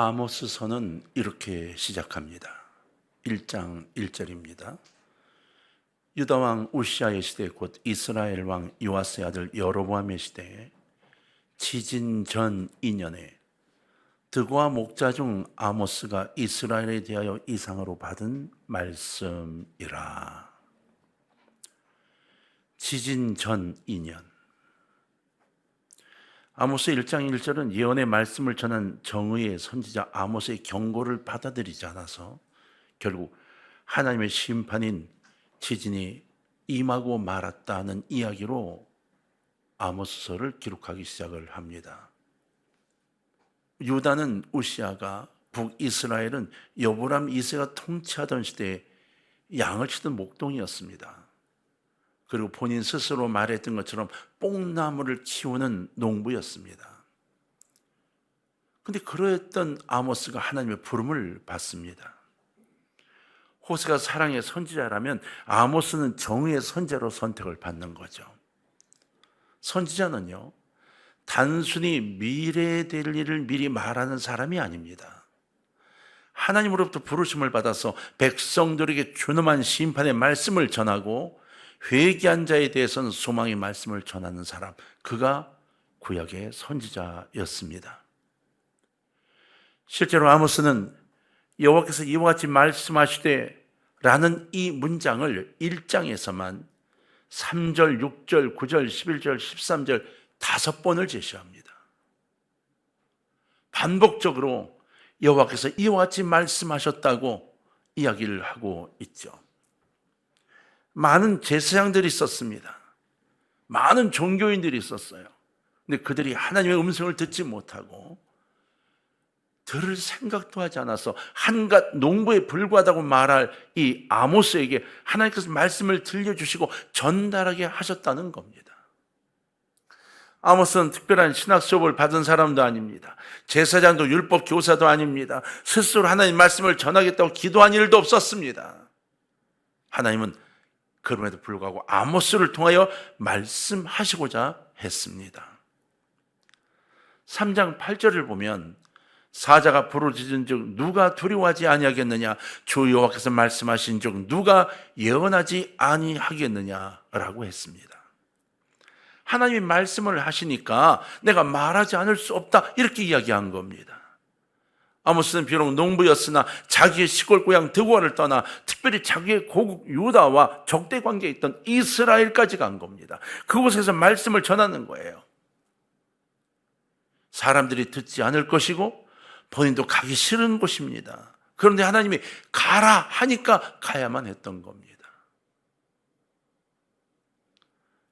아모스서는 이렇게 시작합니다. 1장 1절입니다. 유다 왕 우시아의 시대 곧 이스라엘 왕 요아스의 아들 여로보암의 시대에 지진 전 2년에 드고와 목자 중 아모스가 이스라엘에 대하여 이상으로 받은 말씀이라. 지진 전 2년 아모스 1장 1절은 예언의 말씀을 전한 정의의 선지자 아모스의 경고를 받아들이지 않아서 결국 하나님의 심판인 지진이 임하고 말았다는 이야기로 아모스서를 기록하기 시작을 합니다. 유다는 우시아가 북이스라엘은 여보람 이세가 통치하던 시대에 양을 치던 목동이었습니다. 그리고 본인 스스로 말했던 것처럼 뽕나무를 키우는 농부였습니다. 근데 그러했던 아모스가 하나님의 부름을 받습니다. 호세가 사랑의 선지자라면 아모스는 정의의 선제로 선택을 받는 거죠. 선지자는요, 단순히 미래에 될 일을 미리 말하는 사람이 아닙니다. 하나님으로부터 부르심을 받아서 백성들에게 준엄한 심판의 말씀을 전하고 회개한 자에 대해서는 소망의 말씀을 전하는 사람, 그가 구약의 선지자였습니다. 실제로 아모스는 여호와께서 이와 같이 말씀하시되 라는 이 문장을 1장에서만 3절, 6절, 9절, 11절, 13절 다섯 번을 제시합니다. 반복적으로 여호와께서 이와 같이 말씀하셨다고 이야기를 하고 있죠. 많은 제사장들이 있었습니다. 많은 종교인들이 있었어요. 근데 그들이 하나님의 음성을 듣지 못하고 들을 생각도 하지 않아서 한갓 농부에 불과하다고 말할 이 아모스에게 하나님께서 말씀을 들려주시고 전달하게 하셨다는 겁니다. 아모스는 특별한 신학 수업을 받은 사람도 아닙니다. 제사장도 율법 교사도 아닙니다. 스스로 하나님 말씀을 전하겠다고 기도한 일도 없었습니다. 하나님은 그럼에도 불구하고 아모스를 통하여 말씀하시고자 했습니다. 3장 8절을 보면 사자가 부르짖은 즉 누가 두려워하지 아니하겠느냐 주 여호와께서 말씀하신 즉 누가 예언하지 아니하겠느냐라고 했습니다. 하나님이 말씀을 하시니까 내가 말하지 않을 수 없다 이렇게 이야기한 겁니다. 아모스는 비록 농부였으나 자기의 시골 고향 드고아를 떠나 특별히 자기의 고국 유다와 적대 관계에 있던 이스라엘까지 간 겁니다. 그곳에서 말씀을 전하는 거예요. 사람들이 듣지 않을 것이고 본인도 가기 싫은 곳입니다. 그런데 하나님이 가라 하니까 가야만 했던 겁니다.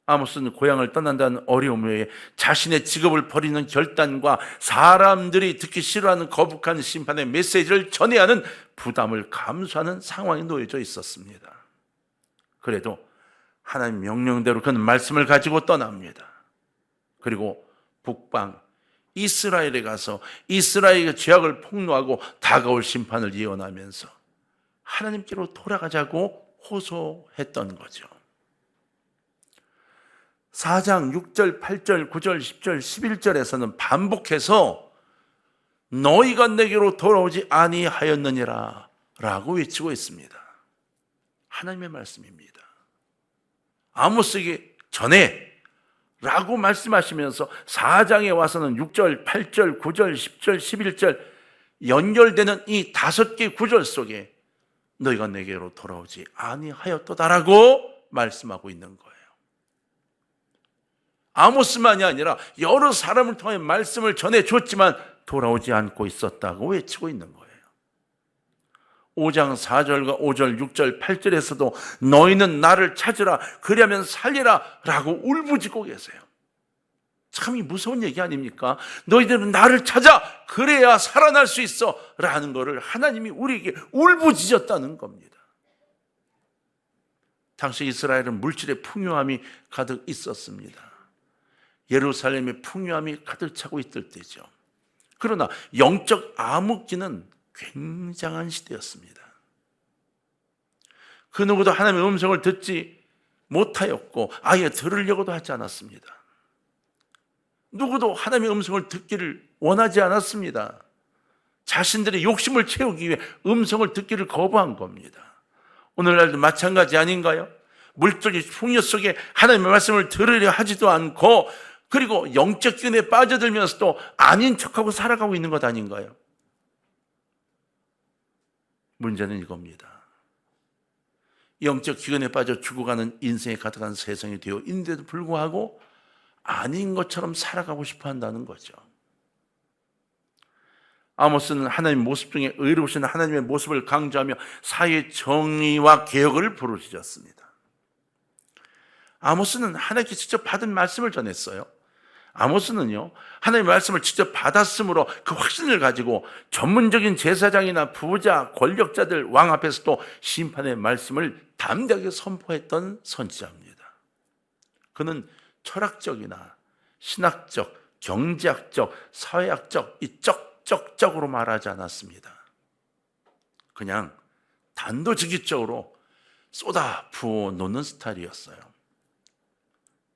아모스는 고향을 떠난다는 어려움 외에 자신의 직업을 버리는 결단과 사람들이 듣기 싫어하는 거북한 심판의 메시지를 전해야 하는 부담을 감수하는 상황에 놓여져 있었습니다. 그래도 하나님 명령대로 그는 말씀을 가지고 떠납니다. 그리고 북방 이스라엘에 가서 이스라엘의 죄악을 폭로하고 다가올 심판을 예언하면서 하나님께로 돌아가자고 호소했던 거죠. 4장 6절, 8절, 9절, 10절, 11절에서는 반복해서 너희가 내게로 돌아오지 아니하였느니라 라고 외치고 있습니다. 하나님의 말씀입니다. 아모스에게 전에 라고 말씀하시면서 4장에 와서는 6절, 8절, 9절, 10절, 11절 연결되는 이 다섯 개 구절 속에 너희가 내게로 돌아오지 아니하였도다라고 말씀하고 있는 거예요. 아모스만이 아니라 여러 사람을 통해 말씀을 전해 줬지만 돌아오지 않고 있었다고 외치고 있는 거예요. 5장 4절과 5절, 6절, 8절에서도 너희는 나를 찾으라, 그리하면 살리라 라고 울부짖고 계세요. 참이 무서운 얘기 아닙니까? 너희들은 나를 찾아, 그래야 살아날 수 있어 라는 것을 하나님이 우리에게 울부짖었다는 겁니다. 당시 이스라엘은 물질의 풍요함이 가득 있었습니다. 예루살렘의 풍요함이 가득 차고 있을 때죠. 그러나 영적 암흑기는 굉장한 시대였습니다. 그 누구도 하나님의 음성을 듣지 못하였고 아예 들으려고도 하지 않았습니다. 누구도 하나님의 음성을 듣기를 원하지 않았습니다. 자신들의 욕심을 채우기 위해 음성을 듣기를 거부한 겁니다. 오늘날도 마찬가지 아닌가요? 물질의 풍요 속에 하나님의 말씀을 들으려 하지도 않고 그리고 영적 기운에 빠져들면서도 아닌 척하고 살아가고 있는 것 아닌가요? 문제는 이겁니다. 영적 기근에 빠져 죽어가는 인생에 가득한 세상이 되어 있는데도 불구하고 아닌 것처럼 살아가고 싶어 한다는 거죠. 아모스는 하나님 모습 중에 의로우신 하나님의 모습을 강조하며 사회의 정의와 개혁을 부르짖었습니다. 아모스는 하나님께 직접 받은 말씀을 전했어요. 아모스는요, 하나님의 말씀을 직접 받았으므로 그 확신을 가지고 전문적인 제사장이나 부자, 권력자들, 왕 앞에서도 심판의 말씀을 담대하게 선포했던 선지자입니다. 그는 철학적이나 신학적, 경제학적, 사회학적, 이 쩍쩍쩍으로 말하지 않았습니다. 그냥 단도직입적으로 쏟아 부어 놓는 스타일이었어요.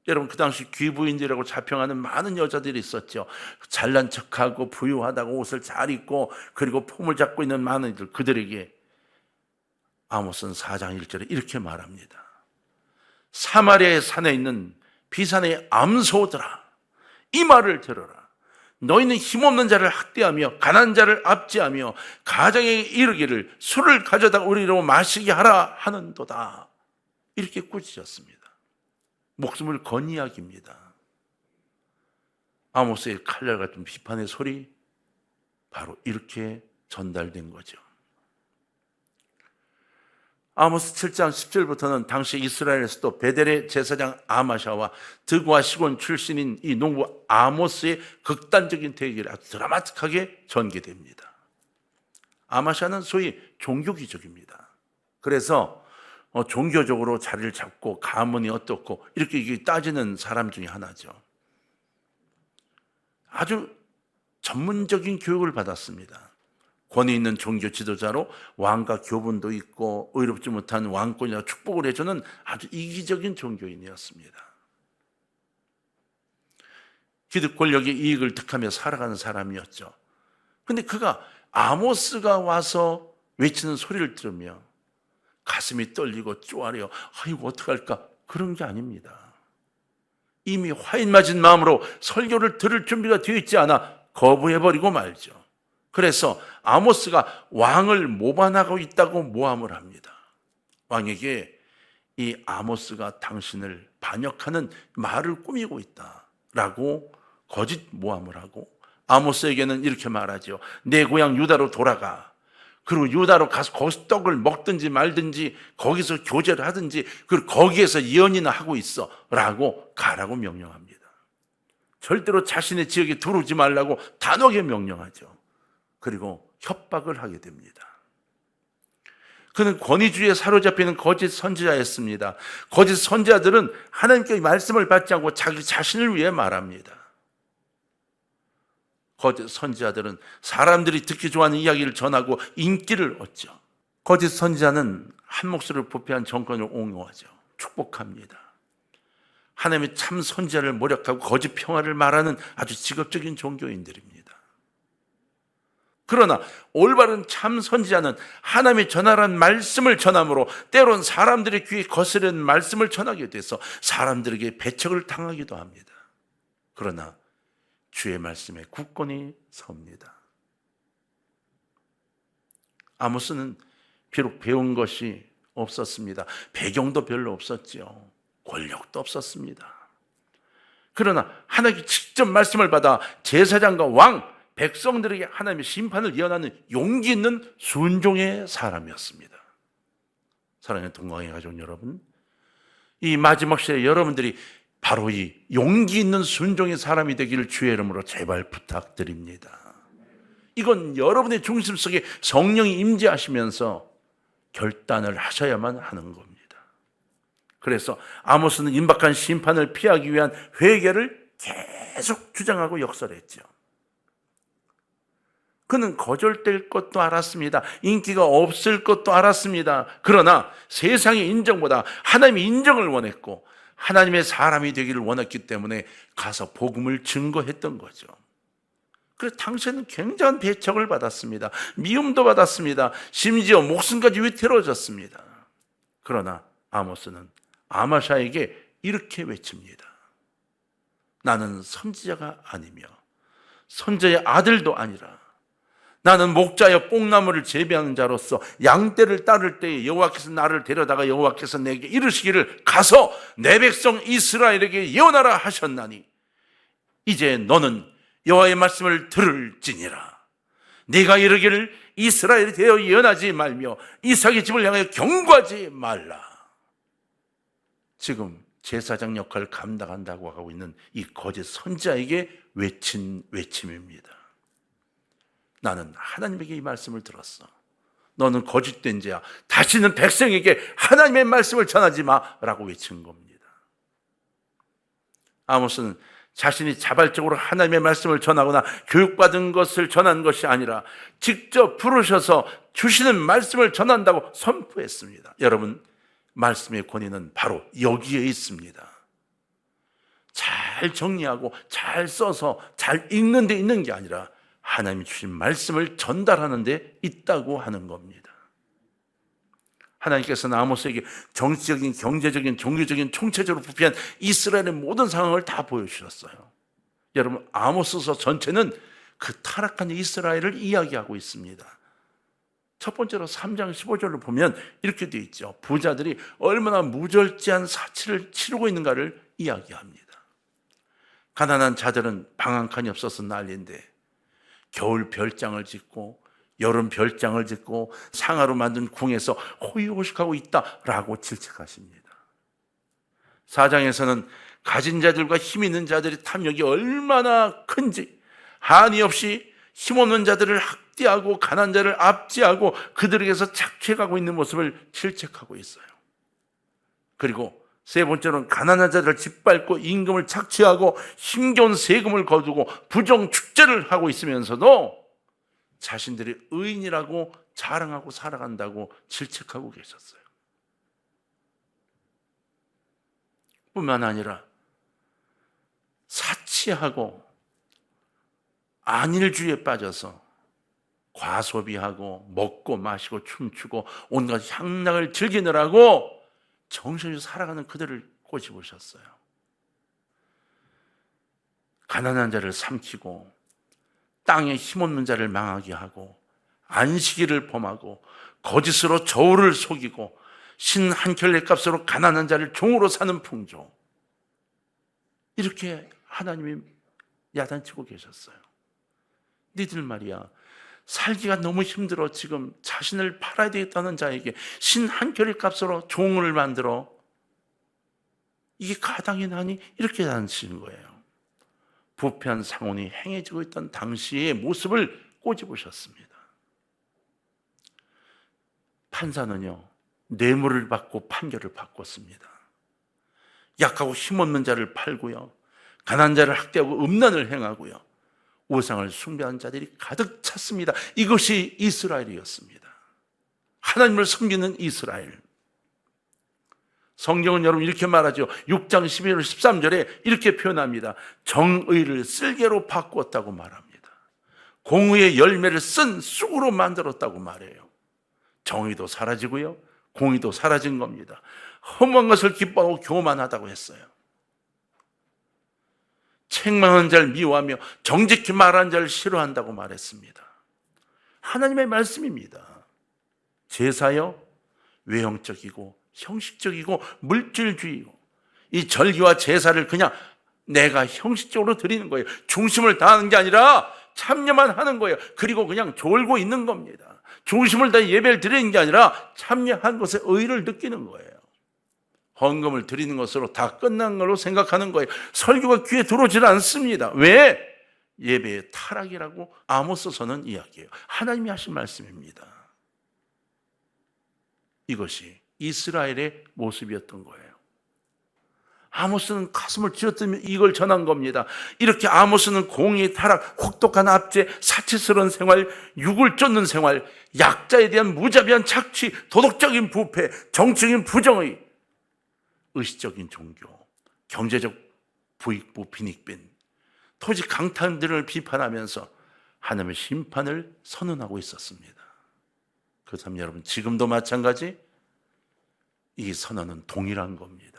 여러분 그 당시 귀부인들이라고 자평하는 많은 여자들이 있었죠. 잘난 척하고 부유하다고 옷을 잘 입고 그리고 폼을 잡고 있는 많은 이들 그들에게 아모스는 4장 1절에 이렇게 말합니다. 사마리아의 산에 있는 비산의 암소들아 이 말을 들어라. 너희는 힘없는 자를 학대하며 가난 자를 압제하며 가정에 이르기를 술을 가져다 우리로 마시게 하라 하는도다. 이렇게 꾸짖었습니다. 목숨을 건 이야기입니다. 아모스의 칼날 같은 비판의 소리 바로 이렇게 전달된 거죠. 아모스 7장 10절부터는 당시 이스라엘에서도 베델의 제사장 아마샤와 드고와 시곤 출신인 이 농부 아모스의 극단적인 대결이 아주 드라마틱하게 전개됩니다. 아마샤는 소위 종교기적입니다. 그래서 어, 종교적으로 자리를 잡고 가문이 어떻고 이렇게 따지는 사람 중에 하나죠. 아주 전문적인 교육을 받았습니다. 권위 있는 종교 지도자로 왕과 교분도 있고 의롭지 못한 왕권이나 축복을 해주는 아주 이기적인 종교인이었습니다. 기득 권력의 이익을 득하며 살아가는 사람이었죠. 근데 그가 아모스가 와서 외치는 소리를 들으며 가슴이 떨리고 쪼아려 아이고 어떡할까 그런 게 아닙니다. 이미 화인 맞은 마음으로 설교를 들을 준비가 되어 있지 않아 거부해버리고 말죠. 그래서 아모스가 왕을 모반하고 있다고 모함을 합니다. 왕에게 이 아모스가 당신을 반역하는 말을 꾸미고 있다라고 거짓 모함을 하고 아모스에게는 이렇게 말하죠. 내 고향 유다로 돌아가. 그리고 유다로 가서 거기서 떡을 먹든지 말든지 거기서 교제를 하든지 그리고 거기에서 예언이나 하고 있어 라고 가라고 명령합니다. 절대로 자신의 지역에 들어오지 말라고 단호하게 명령하죠. 그리고 협박을 하게 됩니다. 그는 권위주의에 사로잡히는 거짓 선지자였습니다. 거짓 선지자들은 하나님께 말씀을 받지 않고 자기 자신을 위해 말합니다. 거짓 선지자들은 사람들이 듣기 좋아하는 이야기를 전하고 인기를 얻죠. 거짓 선지자는 한 목소리를 부패한 정권을 옹호하죠. 축복합니다. 하나님의 참 선지자를 모략하고 거짓 평화를 말하는 아주 직업적인 종교인들입니다. 그러나 올바른 참 선지자는 하나님의 전하란 말씀을 전함으로 때론 사람들의 귀에 거스른 말씀을 전하게 돼서 사람들에게 배척을 당하기도 합니다. 그러나 주의 말씀에 굳건히 섭니다. 아모스는 비록 배운 것이 없었습니다. 배경도 별로 없었죠. 권력도 없었습니다. 그러나 하나님께 직접 말씀을 받아 제사장과 왕, 백성들에게 하나님의 심판을 예언하는 용기 있는 순종의 사람이었습니다. 사랑하는 동광의 가족 여러분, 이 마지막 시대에 여러분들이 바로 이 용기 있는 순종의 사람이 되기를 주의 이름으로 제발 부탁드립니다. 이건 여러분의 중심 속에 성령이 임재하시면서 결단을 하셔야만 하는 겁니다. 그래서 아모스는 임박한 심판을 피하기 위한 회개를 계속 주장하고 역설했죠. 그는 거절될 것도 알았습니다. 인기가 없을 것도 알았습니다. 그러나 세상의 인정보다 하나님의 인정을 원했고 하나님의 사람이 되기를 원했기 때문에 가서 복음을 증거했던 거죠. 그 당시에는 굉장한 배척을 받았습니다. 미움도 받았습니다. 심지어 목숨까지 위태로워졌습니다. 그러나 아모스는 아마샤에게 이렇게 외칩니다. 나는 선지자가 아니며 선자의 아들도 아니라 나는 목자여 뽕나무를 재배하는 자로서 양떼를 따를 때에 여호와께서 나를 데려다가 여호와께서 내게 이르시기를 가서 내 백성 이스라엘에게 예언하라 하셨나니 이제 너는 여호와의 말씀을 들을지니라 네가 이르기를 이스라엘이 되어 예언하지 말며 이삭의 집을 향하여 경고하지 말라 지금 제사장 역할을 감당한다고 하고 있는 이 거짓 선자에게 외친 외침입니다. 나는 하나님에게 이 말씀을 들었어. 너는 거짓된 자야. 다시는 백성에게 하나님의 말씀을 전하지 마라고 외친 겁니다. 아모스는 자신이 자발적으로 하나님의 말씀을 전하거나 교육받은 것을 전한 것이 아니라 직접 부르셔서 주시는 말씀을 전한다고 선포했습니다. 여러분, 말씀의 권위는 바로 여기에 있습니다. 잘 정리하고 잘 써서 잘 읽는 데 있는 게 아니라 하나님이 주신 말씀을 전달하는 데 있다고 하는 겁니다. 하나님께서는 아모스에게 정치적인, 경제적인, 종교적인, 총체적으로 부패한 이스라엘의 모든 상황을 다 보여주셨어요. 여러분, 아모스서 전체는 그 타락한 이스라엘을 이야기하고 있습니다. 첫 번째로 3장 15절을 보면 이렇게 되어 있죠. 부자들이 얼마나 무절제한 사치를 치르고 있는가를 이야기합니다. 가난한 자들은 방 한 칸이 없어서 난리인데 겨울 별장을 짓고 여름 별장을 짓고 상하로 만든 궁에서 호의호식하고 있다라고 질책하십니다. 사장에서는 가진 자들과 힘 있는 자들의 탐욕이 얼마나 큰지 한이 없이 힘없는 자들을 학대하고 가난 자를 압제하고 그들에게서 착취해가고 있는 모습을 질책하고 있어요. 그리고 세 번째로는 가난한 자들을 짓밟고 임금을 착취하고 힘겨운 세금을 거두고 부정 축제를 하고 있으면서도 자신들이 의인이라고 자랑하고 살아간다고 질책하고 계셨어요. 뿐만 아니라 사치하고 안일주의에 빠져서 과소비하고 먹고 마시고 춤추고 온갖 향락을 즐기느라고 정신이 살아가는 그들을 꼬집으셨어요. 가난한 자를 삼키고 땅에 힘없는 자를 망하게 하고 안식일을 범하고 거짓으로 저울을 속이고 신 한 켤레 값으로 가난한 자를 종으로 사는 풍조 이렇게 하나님이 야단치고 계셨어요. 니들 말이야 살기가 너무 힘들어 지금 자신을 팔아야 되겠다는 자에게 신한 켤레 값으로 종을 만들어 이게 가당이 나니 이렇게 다니시는 거예요. 부패한 상온이 행해지고 있던 당시의 모습을 꼬집으셨습니다. 판사는요 뇌물을 받고 판결을 바꿨습니다. 약하고 힘없는 자를 팔고요, 가난 자를 학대하고 음란을 행하고요. 우상을 숭배한 자들이 가득 찼습니다. 이것이 이스라엘이었습니다. 하나님을 섬기는 이스라엘. 성경은 여러분 이렇게 말하죠. 6장 11절 13절에 이렇게 표현합니다. 정의를 쓸개로 바꾸었다고 말합니다. 공의의 열매를 쓴 쑥으로 만들었다고 말해요. 정의도 사라지고요. 공의도 사라진 겁니다. 험한 것을 기뻐하고 교만하다고 했어요. 책망한 자를 미워하며 정직히 말한 자를 싫어한다고 말했습니다. 하나님의 말씀입니다. 제사요, 외형적이고 형식적이고 물질주의고 이 절기와 제사를 그냥 내가 형식적으로 드리는 거예요. 중심을 다하는 게 아니라 참여만 하는 거예요. 그리고 그냥 졸고 있는 겁니다. 중심을 다 예배를 드리는 게 아니라 참여한 것에 의의를 느끼는 거예요. 헌금을 드리는 것으로 다 끝난 걸로 생각하는 거예요. 설교가 귀에 들어오질 않습니다. 왜? 예배의 타락이라고 아모스서는 이야기해요. 하나님이 하신 말씀입니다. 이것이 이스라엘의 모습이었던 거예요. 아모스는 가슴을 쥐어뜯며 이걸 전한 겁니다. 이렇게 아모스는 공의 타락, 혹독한 압제, 사치스러운 생활, 육을 쫓는 생활, 약자에 대한 무자비한 착취, 도덕적인 부패, 정치적인 부정의, 의식적인 종교, 경제적 부익부 빈익빈, 토지 강탈들을 비판하면서 하나님의 심판을 선언하고 있었습니다. 그렇다면 여러분 지금도 마찬가지 이 선언은 동일한 겁니다.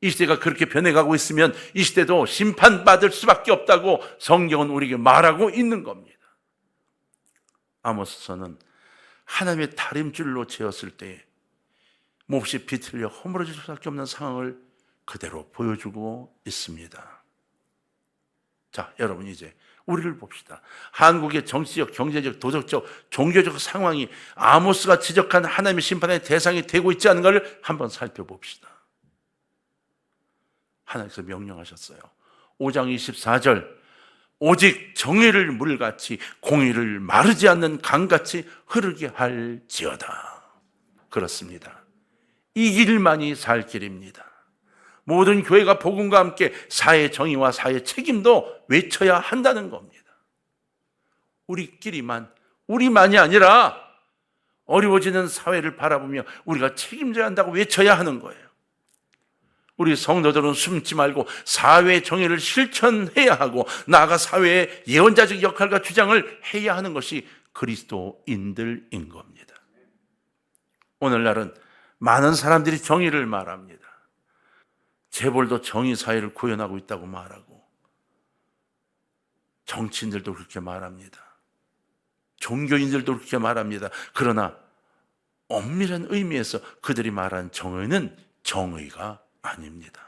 이 시대가 그렇게 변해가고 있으면 이 시대도 심판받을 수밖에 없다고 성경은 우리에게 말하고 있는 겁니다. 아모스서는 하나님의 다림줄로 재었을 때 몹시 비틀려 허물어질 수밖에 없는 상황을 그대로 보여주고 있습니다. 자, 여러분 이제 우리를 봅시다. 한국의 정치적, 경제적, 도덕적, 종교적 상황이 아모스가 지적한 하나님의 심판의 대상이 되고 있지 않은 걸 한번 살펴봅시다. 하나님께서 명령하셨어요. 5장 24절 오직 정의를 물같이 공의를 마르지 않는 강같이 흐르게 할지어다. 그렇습니다. 이 길만이 살 길입니다. 모든 교회가 복음과 함께 사회 정의와 사회 책임도 외쳐야 한다는 겁니다. 우리끼리만, 우리만이 아니라 어려워지는 사회를 바라보며 우리가 책임져야 한다고 외쳐야 하는 거예요. 우리 성도들은 숨지 말고 사회 정의를 실천해야 하고 나아가 사회의 예언자적 역할과 주장을 해야 하는 것이 그리스도인들인 겁니다. 오늘날은 많은 사람들이 정의를 말합니다. 재벌도 정의 사회를 구현하고 있다고 말하고 정치인들도 그렇게 말합니다. 종교인들도 그렇게 말합니다. 그러나 엄밀한 의미에서 그들이 말한 정의는 정의가 아닙니다.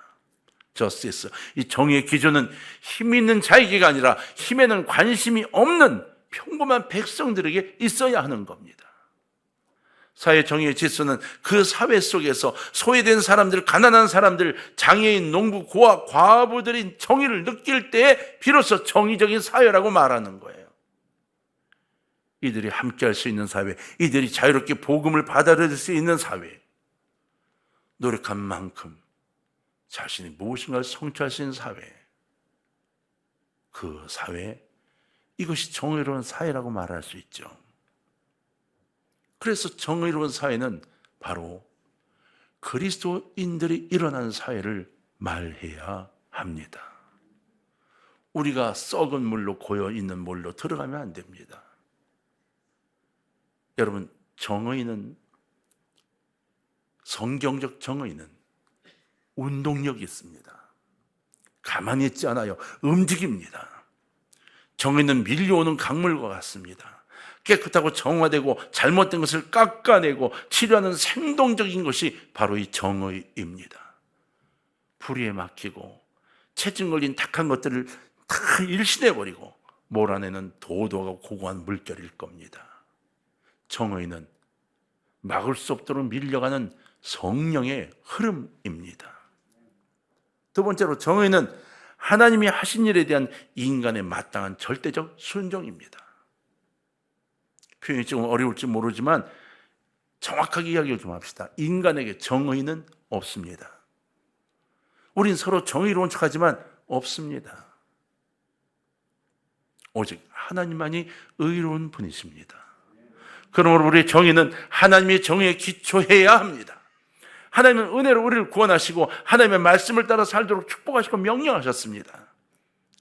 저스티스. 이 정의의 기준은 힘 있는 자에게가 아니라 힘에는 관심이 없는 평범한 백성들에게 있어야 하는 겁니다. 사회 정의의 질서는 그 사회 속에서 소외된 사람들, 가난한 사람들, 장애인, 농부, 고아, 과부들이 정의를 느낄 때 비로소 정의적인 사회라고 말하는 거예요. 이들이 함께 할 수 있는 사회, 이들이 자유롭게 복음을 받아들일 수 있는 사회, 노력한 만큼 자신이 무엇인가를 성취할 수 있는 사회, 그 사회, 이것이 정의로운 사회라고 말할 수 있죠. 그래서 정의로운 사회는 바로 그리스도인들이 일어나는 사회를 말해야 합니다. 우리가 썩은 물로 고여 있는 물로 들어가면 안 됩니다. 여러분, 정의는 성경적 정의는 운동력이 있습니다. 가만히 있지 않아요. 움직입니다. 정의는 밀려오는 강물과 같습니다. 깨끗하고 정화되고 잘못된 것을 깎아내고 치료하는 생동적인 것이 바로 이 정의입니다. 불의에 막히고 체증 걸린 탁한 것들을 다 일신해버리고 몰아내는 도도하고 고고한 물결일 겁니다. 정의는 막을 수 없도록 밀려가는 성령의 흐름입니다. 두 번째로 정의는 하나님이 하신 일에 대한 인간의 마땅한 절대적 순종입니다. 표현이 좀 어려울지 모르지만 정확하게 이야기를 좀 합시다. 인간에게 정의는 없습니다. 우린 서로 정의로운 척하지만 없습니다. 오직 하나님만이 의로운 분이십니다. 그러므로 우리의 정의는 하나님의 정의에 기초해야 합니다. 하나님은 은혜로 우리를 구원하시고 하나님의 말씀을 따라 살도록 축복하시고 명령하셨습니다.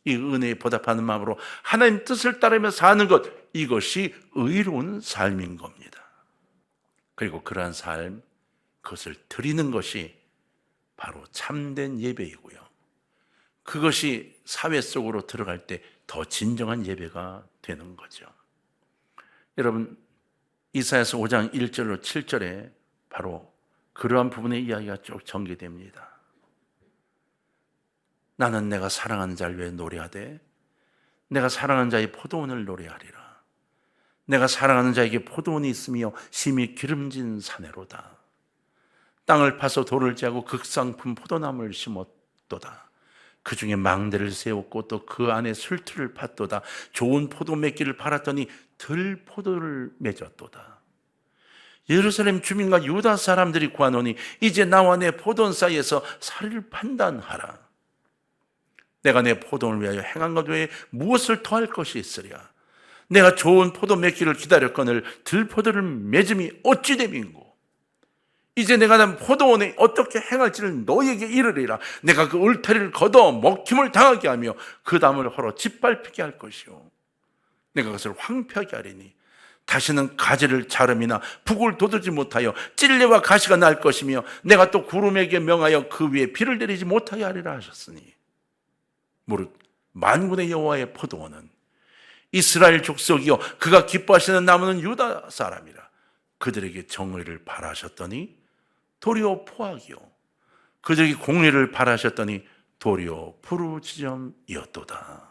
이 은혜에 보답하는 마음으로 하나님 뜻을 따르며 사는 것 이것이 의로운 삶인 겁니다. 그리고 그러한 삶 그것을 드리는 것이 바로 참된 예배이고요. 그것이 사회 속으로 들어갈 때 더 진정한 예배가 되는 거죠. 여러분 이사야서 5장 1절로 7절에 바로 그러한 부분의 이야기가 쭉 전개됩니다. 나는 내가 사랑하는 자를 위해 노래하되 내가 사랑하는 자의 포도원을 노래하리라. 내가 사랑하는 자에게 포도원이 있으며 심히 기름진 사내로다. 땅을 파서 돌을 짜고 극상품 포도나무를 심었도다. 그 중에 망대를 세웠고 또 그 안에 술틀을 팠도다. 좋은 포도 맺기를 팔았더니 들 포도를 맺었도다. 예루살렘 주민과 유다 사람들이 구하노니 이제 나와 내 포도원 사이에서 살을 판단하라. 내가 내 포도원을 위하여 행한 것 외에 무엇을 더할 것이 있으랴. 내가 좋은 포도 맺기를 기다렸거늘 들포도를 맺음이 어찌 됨인고. 이제 내가 난 포도원에 어떻게 행할지를 너에게 이르리라. 내가 그 울타리를 걷어 먹힘을 당하게 하며 그 담을 헐어 짓밟히게 할 것이요. 내가 그것을 황폐하게 하리니 다시는 가지를 자름이나 북을 돋우지 못하여 찔레와 가시가 날 것이며 내가 또 구름에게 명하여 그 위에 비를 내리지 못하게 하리라 하셨으니 무릇 만군의 여호와의 포도원은 이스라엘 족속이요 그가 기뻐하시는 나무는 유다 사람이라 그들에게 정의를 바라셨더니 도리어 포악이요 그들에게 공의를 바라셨더니 도리어 푸르지점이었도다.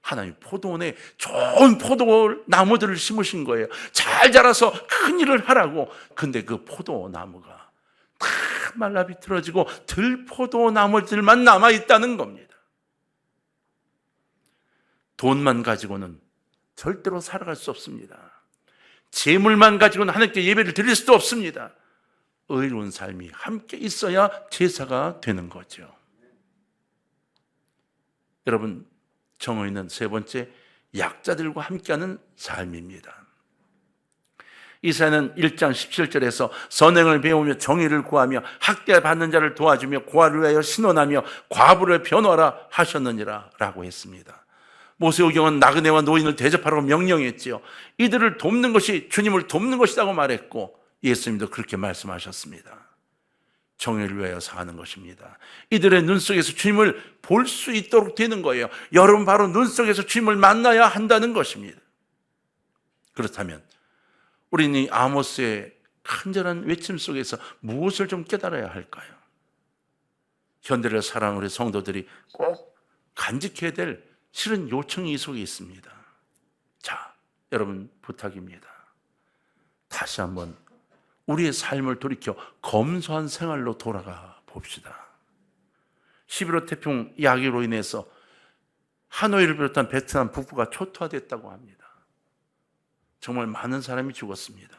하나님 포도원에 좋은 포도 나무들을 심으신 거예요. 잘 자라서 큰 일을 하라고. 근데 그 포도 나무가 다 말라 비틀어지고 들포도 나무들만 남아 있다는 겁니다. 돈만 가지고는 절대로 살아갈 수 없습니다. 재물만 가지고는 하나님께 예배를 드릴 수도 없습니다. 의로운 삶이 함께 있어야 제사가 되는 거죠. 여러분, 정의는 세 번째 약자들과 함께하는 삶입니다. 이사야는 1장 17절에서 선행을 배우며 정의를 구하며 학대받는 자를 도와주며 고아를 위하여 신원하며 과부를 변호하라 하셨느니라 라고 했습니다. 모세오경은 나그네와 노인을 대접하라고 명령했지요. 이들을 돕는 것이 주님을 돕는 것이라고 말했고 예수님도 그렇게 말씀하셨습니다. 정의를 위하여 사는 것입니다. 이들의 눈 속에서 주님을 볼 수 있도록 되는 거예요. 여러분 바로 눈 속에서 주님을 만나야 한다는 것입니다. 그렇다면 우리는 이 아모스의 간절한 외침 속에서 무엇을 좀 깨달아야 할까요? 현대를 사랑하는 성도들이 꼭 간직해야 될 실은 요청이 이 속에 있습니다. 자, 여러분 부탁입니다. 다시 한번 우리의 삶을 돌이켜 검소한 생활로 돌아가 봅시다. 11호 태풍 야기로 인해서 하노이를 비롯한 베트남 북부가 초토화됐다고 합니다. 정말 많은 사람이 죽었습니다.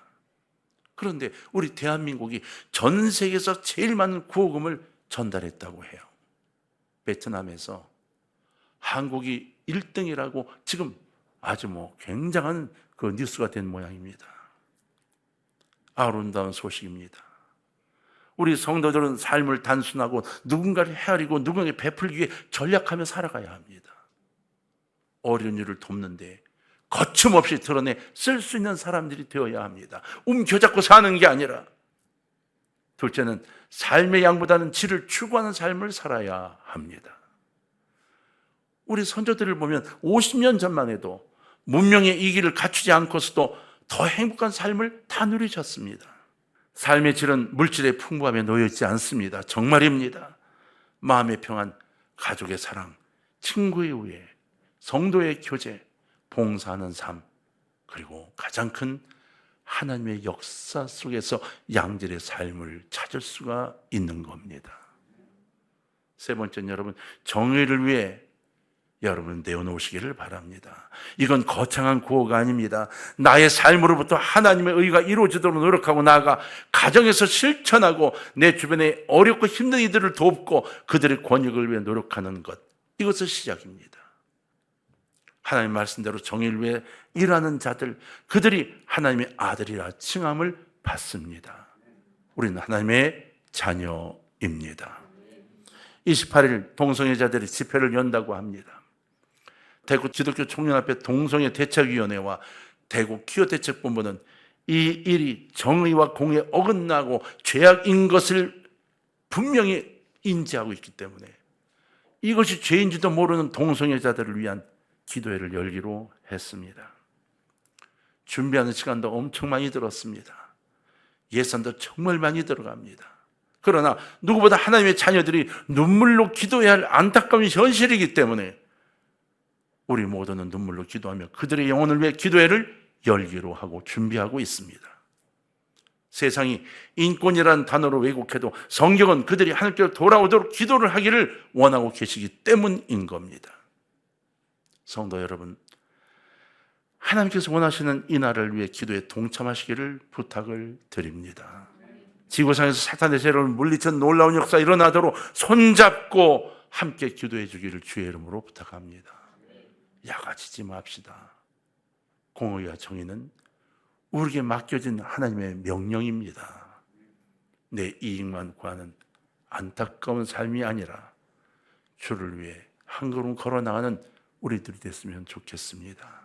그런데 우리 대한민국이 전 세계에서 제일 많은 구호금을 전달했다고 해요. 베트남에서 한국이 1등이라고 지금 아주 뭐 굉장한 그 뉴스가 된 모양입니다. 아름다운 소식입니다. 우리 성도들은 삶을 단순하고 누군가를 헤아리고 누군가에게 베풀기 위해 전략하며 살아가야 합니다. 어려운 일을 돕는데 거침없이 드러내 쓸 수 있는 사람들이 되어야 합니다. 움켜잡고 사는 게 아니라 둘째는 삶의 양보다는 질을 추구하는 삶을 살아야 합니다. 우리 선조들을 보면 50년 전만 해도 문명의 이 길을 갖추지 않고서도 더 행복한 삶을 다 누리셨습니다. 삶의 질은 물질의 풍부함에 놓여 있지 않습니다. 정말입니다. 마음의 평안, 가족의 사랑, 친구의 우애, 성도의 교제, 봉사하는 삶, 그리고 가장 큰 하나님의 역사 속에서 양질의 삶을 찾을 수가 있는 겁니다. 세 번째는 여러분, 정의를 위해 여러분 내어놓으시기를 바랍니다. 이건 거창한 구호가 아닙니다. 나의 삶으로부터 하나님의 의가 이루어지도록 노력하고 나아가 가정에서 실천하고 내 주변에 어렵고 힘든 이들을 돕고 그들의 권익을 위해 노력하는 것. 이것을 시작입니다. 하나님 말씀대로 정의를 위해 일하는 자들, 그들이 하나님의 아들이라 칭함을 받습니다. 우리는 하나님의 자녀입니다. 28일 동성애자들이 집회를 연다고 합니다. 대구 기독교 총연합회 동성애 대책위원회와 대구 기호 대책본부는 이 일이 정의와 공에 어긋나고 죄악인 것을 분명히 인지하고 있기 때문에 이것이 죄인지도 모르는 동성애자들을 위한 기도회를 열기로 했습니다. 준비하는 시간도 엄청 많이 들었습니다. 예산도 정말 많이 들어갑니다. 그러나 누구보다 하나님의 자녀들이 눈물로 기도해야 할 안타까운 현실이기 때문에 우리 모두는 눈물로 기도하며 그들의 영혼을 위해 기도회를 열기로 하고 준비하고 있습니다. 세상이 인권이라는 단어로 왜곡해도 성경은 그들이 하나님께로 돌아오도록 기도를 하기를 원하고 계시기 때문인 겁니다. 성도 여러분, 하나님께서 원하시는 이 날을 위해 기도에 동참하시기를 부탁을 드립니다. 지구상에서 사탄의 세력을 물리친 놀라운 역사 일어나도록 손잡고 함께 기도해 주기를 주의 이름으로 부탁합니다. 야가치지 맙시다. 공의와 정의는 우리에게 맡겨진 하나님의 명령입니다. 내 이익만 구하는 안타까운 삶이 아니라 주를 위해 한 걸음 걸어 나가는 우리들이 됐으면 좋겠습니다.